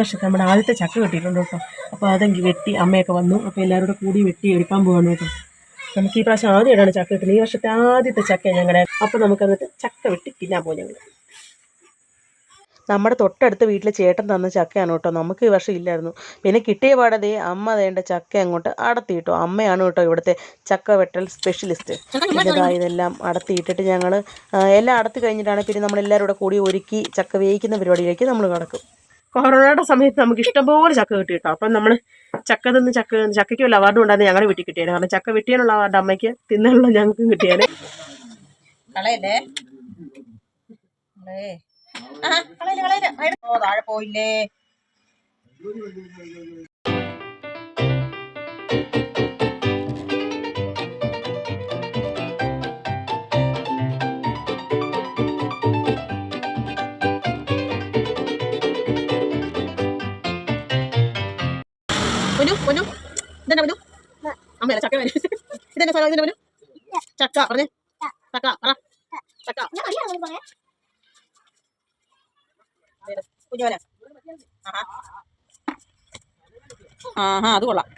വർഷത്തെ നമ്മുടെ ആദ്യത്തെ ചക്ക കിട്ടിയിട്ടുണ്ട് കേട്ടോ. അപ്പോൾ അതെങ്കിൽ വെട്ടി അമ്മയൊക്കെ വന്നു. അപ്പോൾ എല്ലാവരും കൂടെ വെട്ടി എടുക്കാൻ പോവാണ് കേട്ടോ. നമുക്ക് ഈ പ്രാവശ്യം ആദ്യമായിട്ടാണ് ചക്ക കിട്ടുന്നത്. ഈ വർഷത്തെ ആദ്യത്തെ ചക്ക ഞങ്ങളുടെ. അപ്പോൾ നമുക്ക് എന്നിട്ട് ചക്ക വെട്ടി തിന്നാൻ പോകും ഞങ്ങൾ. നമ്മുടെ തൊട്ടടുത്ത വീട്ടിൽ ചേട്ടൻ തന്ന ചക്കയാണ് കേട്ടോ. നമുക്ക് ഈ വർഷം ഇല്ലായിരുന്നു. പിന്നെ കിട്ടിയ പാടതേ അമ്മ വേണ്ട ചക്ക അങ്ങോട്ട് അടത്തി അമ്മയാണ് കേട്ടോ ഇവിടുത്തെ ചക്ക വെട്ടൽ സ്പെഷ്യലിസ്റ്റ് ഇതായി ഇതെല്ലാം അടത്തിയിട്ടിട്ട് ഞങ്ങൾ എല്ലാം അടത്തി കഴിഞ്ഞിട്ടാണ് പിന്നെ നമ്മളെല്ലാവരും കൂടെ കൂടി ഒരുക്കി ചക്ക വേവിക്കുന്ന പരിപാടിയിലേക്ക് നമ്മൾ കിടക്കും. കൊറോണയുടെ സമയത്ത് നമുക്ക് ഇഷ്ടംപോലെ ചക്ക കിട്ടി കേട്ടോ അപ്പം നമ്മൾ ചക്ക തിന്ന് ചക്ക ചക്കയ്ക്ക് വല്ല അവാർഡും ഉണ്ടായിരുന്നു ഞങ്ങളുടെ വീട്ടിൽ കിട്ടിയാണ് കാരണം ചക്ക വെട്ടിയാനുള്ള അവാർഡ് അമ്മയ്ക്ക് തിന്നാനുള്ള ഞങ്ങൾക്കും കിട്ടിയാണ് താഴെ പോയില്ലേ. പൊന്നു പൊന്നു ഇതെന്നാ പൊന്നു അമ്മയല്ല ചക്ക വരും ഇതെന്നാ സാധനം? ഇതിന്റെ പൊന്നു ചക്ക പറഞ്ഞേ. ചക്ക പറ. ചക്ക. കുഞ്ഞോല ആഹാ. ആഹാ അത് കൊള്ളാം.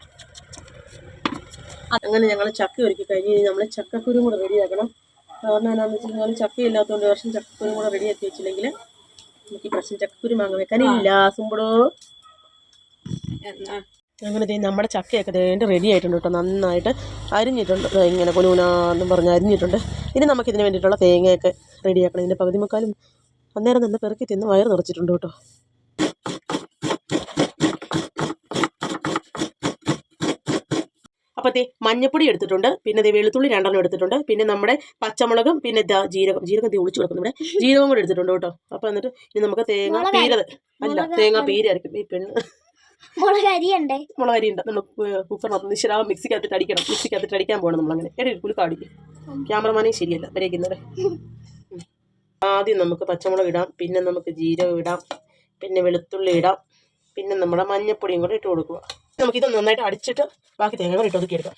അങ്ങനെ ഞങ്ങൾ ചക്ക ഒരുക്കി കഴിഞ്ഞ് നമ്മൾ ചക്കക്കുരു കൂടെ റെഡിയാക്കണം കാരണം എന്താണെന്ന് വെച്ച് കഴിഞ്ഞാൽ ചക്ക ഇല്ലാത്തതുകൊണ്ട് വർഷം ചക്കക്കുരു കൂടെ റെഡിയാക്കി വെച്ചില്ലെങ്കിൽ എനിക്ക് പ്രശ്നം ചക്കക്കുരു മാങ്ങ വെക്കാനില്ല സുമ്പടോ. അങ്ങനെ ദേ നമ്മുടെ ചക്കയൊക്കെ ദേണ്ട് റെഡി ആയിട്ടുണ്ട് കേട്ടോ. നന്നായിട്ട് അരിഞ്ഞിട്ടുണ്ട്. ഇങ്ങനെ കൊലൂനാന്നും പറഞ്ഞ് അരിഞ്ഞിട്ടുണ്ട്. ഇനി നമുക്കിതിന് വേണ്ടിയിട്ടുള്ള തേങ്ങയൊക്കെ റെഡിയാക്കണം ഇതിന്റെ പകുതി മുക്കാലും അന്നേരം നല്ല പെറുക്കി തിന്ന് വയറ് നിറച്ചിട്ടുണ്ട് കേട്ടോ. ദേ മഞ്ഞപ്പൊടി എടുത്തിട്ടുണ്ട്. പിന്നെ ദേ വെളുത്തുള്ളി രണ്ടെണ്ണം എടുത്തിട്ടുണ്ട്. പിന്നെ നമ്മുടെ പച്ചമുളകും പിന്നെ ദാ ജീരകം. ജീരകം ദേ ഒളിച്ചു കിടക്കുന്നു ഇവിടെ. ജീരകം കൂടെ എടുത്തിട്ടുണ്ട് കേട്ടോ. അപ്പോൾ എന്നിട്ട് ഇനി നമുക്ക് തേങ്ങ പീരത് അല്ല തേങ്ങ പീര അരക്കും ഈ പെണ്ണ്. മുളക് അരിയുണ്ടേ. മുളക് അരി ഉണ്ട് നമ്മൾ കുക്കറിനകത്ത് നിശ്ചലാവും മിക്സിക്കകത്തിട്ട് അടിക്കണം. മിക്സിക്കകത്തിട്ട് അടിക്കാൻ പോകണം നമ്മളങ്ങനെ എടേ കുലുക്കാടിക്കും ക്യാമറമാനേ ശരിയല്ല. വരയ്ക്കുന്നത് ആദ്യം നമുക്ക് പച്ചമുളക് ഇടാം. പിന്നെ നമുക്ക് ജീരകം ഇടാം. പിന്നെ വെളുത്തുള്ളി ഇടാം. പിന്നെ നമ്മുടെ മഞ്ഞപ്പൊടിയും കൂടെ ഇട്ട് കൊടുക്കുക. നമുക്ക് നമുക്കിത് നന്നായിട്ട് അടിച്ചിട്ട് ബാക്കി തേങ്ങ കൂടെ ഇട്ട് ഒതുക്കി എടുക്കാം.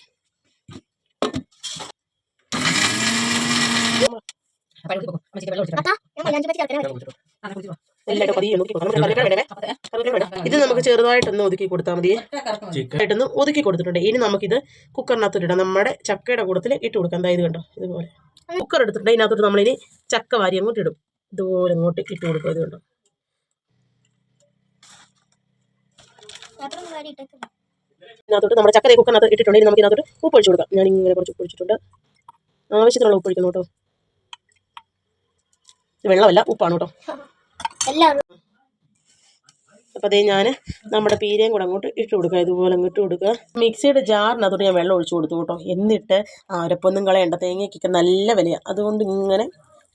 എല്ലായിട്ടും പതിയെ ഒതുക്കി കൊടുക്കണം. നമുക്ക് കറിവേപ്പില ഇടവേ. കറിവേപ്പില ഇടാം. ഇത് നമുക്ക് ചെറുതായിട്ടൊന്ന് ഒതുക്കി കൊടുത്താൽ മതി. ആയിട്ടൊന്ന് ഒതുക്കി കൊടുത്തിട്ടുണ്ട്. ഇനി നമുക്കിത് കുക്കറിനകത്തോട്ട് ഇടാം നമ്മുടെ ചക്കയുടെ കൂടത്തിൽ ഇട്ട് കൊടുക്കാം. അതായത് കണ്ടോ? ഇതുപോലെ. കുക്കർ എടുത്തിട്ടുണ്ട്. ഇതിനകത്തോട്ട് നമ്മളിനി ചക്ക വാരി അങ്ങോട്ട് ഇടും. ഇതുപോലെ അങ്ങോട്ട് ഇട്ട് കൊടുക്കുക ഇത് കണ്ടോ? ഇതിനകത്തോട്ട് നമ്മുടെ ചക്കര കുക്കറിനകത്ത് ഇട്ടിട്ടുണ്ട്. ഇനി നമുക്ക് ഇതിനകത്തോട്ട് ഉപ്പ് ഒഴിച്ചു കൊടുക്കാം. ഞാൻ ഇങ്ങനെ കുറച്ച് ഉപ്പ് ഒഴിച്ചിട്ടുണ്ട്. ആവശ്യത്തിനുള്ള ഉപ്പ് ഒഴിക്കുന്നു കേട്ടോ. ഇത് വെള്ളമല്ല ഉപ്പാണ് കേട്ടോ. എല്ലാവരും അപ്പോൾ അതേ ഞാൻ നമ്മുടെ പീരയും കൂടെ അങ്ങോട്ട് ഇട്ട് കൊടുക്കുക ഇതുപോലെ അങ്ങോട്ട് കൊടുക്കുക. മിക്സിയുടെ ജാറിനകത്തോട്ട് ഞാൻ വെള്ളം ഒഴിച്ചു കൊടുത്തു കേട്ടോ. എന്നിട്ട് അരപ്പൊന്നും കളയണ്ട. തേങ്ങയ്ക്കൊക്കെ നല്ല വിലയാണ് അതുകൊണ്ട് ഇങ്ങനെ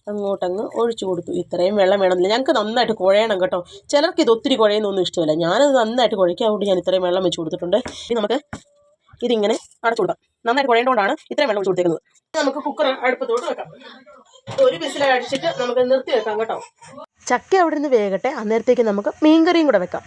അങ്ങോട്ടങ്ങ് ഒഴിച്ചു കൊടുത്തു. ഇത്രയും വെള്ളം വേണമെന്നില്ല. ഞങ്ങൾക്ക് നന്നായിട്ട് കുഴയണം കേട്ടോ. ചിലർക്ക് ഇത് ഒത്തിരി കുഴയുന്നൊന്നും ഇഷ്ടമില്ല. ഞാനത് നന്നായിട്ട് കുഴയ്ക്കാൻ അതുകൊണ്ട് ഞാൻ ഇത്രയും വെള്ളം വെച്ച് കൊടുത്തിട്ടുണ്ട്. ഇനി നമുക്ക് ഇതിങ്ങനെ അടച്ചു കൊടുക്കാം. നന്നായിട്ട് കുഴയേണ്ടതുകൊണ്ടാണ് ഇത്രയും വെള്ളം ഒഴിച്ച് കൊടുത്തേക്കുന്നത്. നമുക്ക് കുക്കർ അടുപ്പത്തോട്ട് വെക്കാം. ഒരു വിസിൽ അടിച്ചിട്ട് നമുക്ക് നിർത്തി വെക്കാം കേട്ടോ. ചക്ക അവിടെ നിന്ന് വേകട്ടെ. അന്നേരത്തേക്ക് നമുക്ക് മീൻകറിയും കൂടെ വെക്കാം.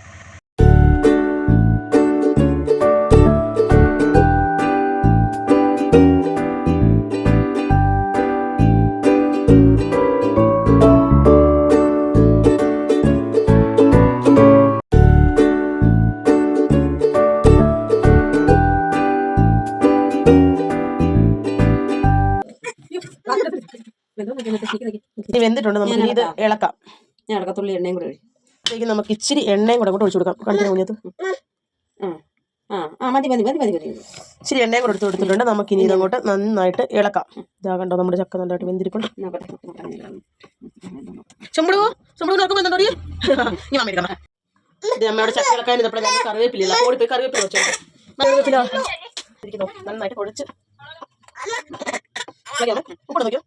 ഇനി വെന്തിട്ടുണ്ട്. നമുക്ക് ഇത് ഇളക്കാം. ഞാൻ അടക്കത്തുള്ളി എണ്ണയും കൂടെ ഒഴിക്കും ഇതിലേക്ക് നമുക്ക് ഇച്ചിരി എണ്ണയും കൂടെ കൂടെ ഒഴിച്ചു കൊടുക്കാം. കാണിക്കാൻ കുഞ്ഞത്ത്? ആ ആ ആ മതി മതി മതി മതി മതി. ഇച്ചിരി എണ്ണയും കൂടെ എടുത്ത് കൊടുത്തിട്ടുണ്ട്. നമുക്ക് ഇനി ഇതങ്ങോട്ട് നന്നായിട്ട് ഇളക്കാം. ഇതാ കണ്ടോ നമ്മുടെ ചക്ക നന്നായിട്ട് വെന്തിരിപ്പുണ്ട്. ചുമ്പടു ചുമ്പടു നോക്കുമ്പോൾ എന്താ പറയാ? നീ മാമ എടുക്കാം ഇത് അമ്മയുടെ ചക്ക ഇളക്കാൻ ഇതപ്പോഴും ഞങ്ങൾ കറിവേപ്പില്ല ഓടി പോയി കറിവേപ്പില വെച്ചോ കറിവേപ്പില. നന്നായിട്ട് കുഴച്ച് ഉപ്പ് നോക്കിയോ?